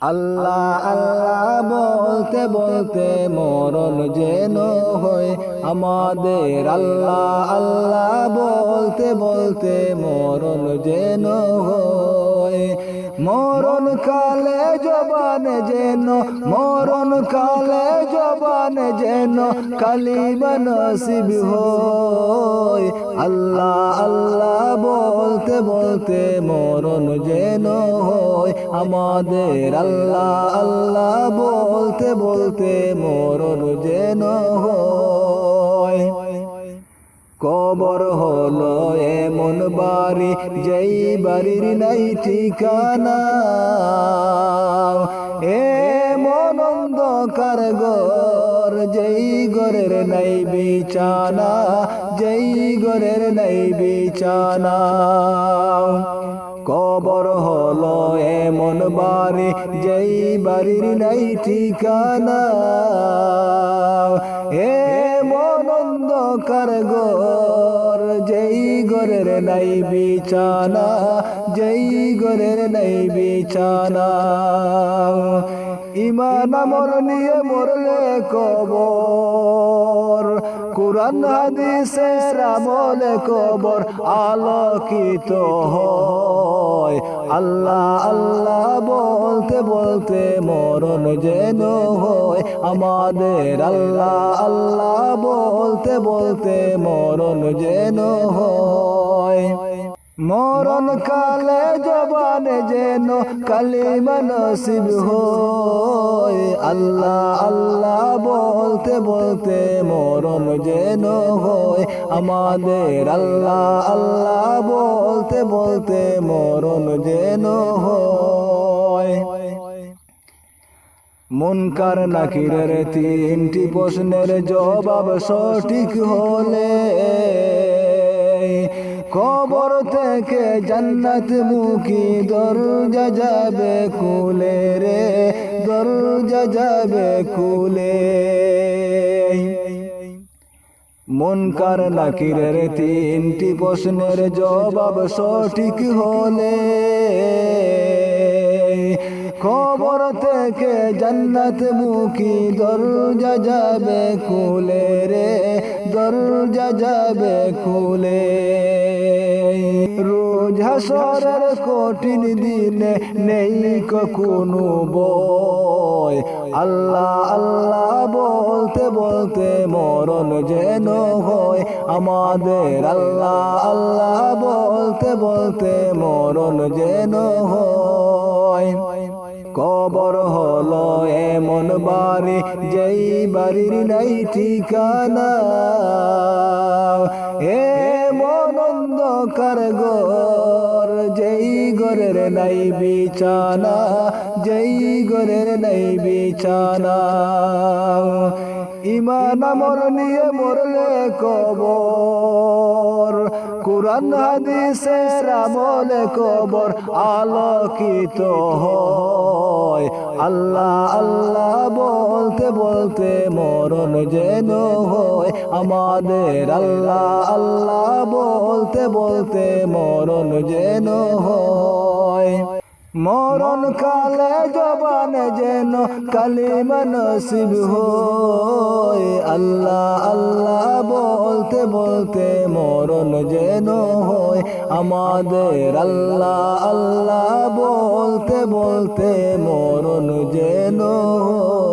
আল্লাহ আল্লাহ বলতে বলতে মরণ যেন হয়। আমাদের আল্লাহ আল্লাহ বলতে বলতে মরণ যেন হয়। মরণ কালে জবান যেন, মরণ কালে জবান যেন কালিবা নসিব হয়। আল্লাহ আল্লাহ বলতে বলতে মরণ যেন হয়। আমাদের আল্লাহ আল্লাহ বলতে বলতে মরণ যেন হয়। কবর হলো এমন বাড়ি, যেই বাড়ির নাই ঠিকানা। এমন অন্ধকার গর যেই গরের নাই বিছানা যেই গরের নাই বিছানা কবর হলো এমন বাড়ি যেই বাড়ির নাই ঠিকানা। এমন অন্ধকার গর যেই গরের নাই বিছানা যেই গরের নাই বিছানা ইমান আমর নিয়ে মরলে কবর। কোরআন, হাদিসের আমলে কবর আলোকিত হয়। আল্লাহ আল্লাহ বলতে বলতে মরণ যেন হয়। আমাদের আল্লাহ আল্লাহ বলতে বলতে মরণ যেন হয়। মরণ কালে জবানে যেন কালিমা নসিব হয়। আল্লাহ আল্লাহ বলতে বলতে মরণ যেন হয়। আমাদের আল্লাহ আল্লাহ বলতে বলতে মরণ যেন হয়। মুনকার নাকিরের তিনটি প্রশ্নের জবাব সঠিক হলে কবর থেকে জান্নাত মুখী দরজা যাবে খুলে রে, দরজা যাবে খুলে। মুনকার নাকিরের তিনটি প্রশ্নের জবাব সঠিক হলে? খবর থেকে জান্নাত মুখী দরজা যাবে খুলে রে, দরজা যাবে রোজ হাসরের কঠিন দিনে নেই কোনো বয়। আল্লাহ আল্লাহ বলতে বলতে মরণ যেন হয়। আমাদের আল্লাহ আল্লাহ বলতে বলতে মরণ যেন হয়। কবর হলো এমন বাড়ি, যেই বাড়ির নাই ঠিকানা। এমন অন্ধকার গর যেই গরের নাই বিছানা, যেই গরের নাই বিছানা। ইমান আমর নিয়ে মরলে কবর। কোরআন, হাদিসের আমলে কবর আলোকিত হয়। আল্লাহ আল্লাহ বলতে বলতে মরণ যেন হয়। আমাদের আল্লাহ আল্লাহ বলতে বলতে মরণ যেন হয়। মরণ কালে জবান যেন কালিমা নসিব হয়। আল্লাহ আল্লাহ বলতে বলতে মরণ যেন হয়। আমাদের আল্লাহ আল্লাহ বলতে বলতে মরণ যেন হয়।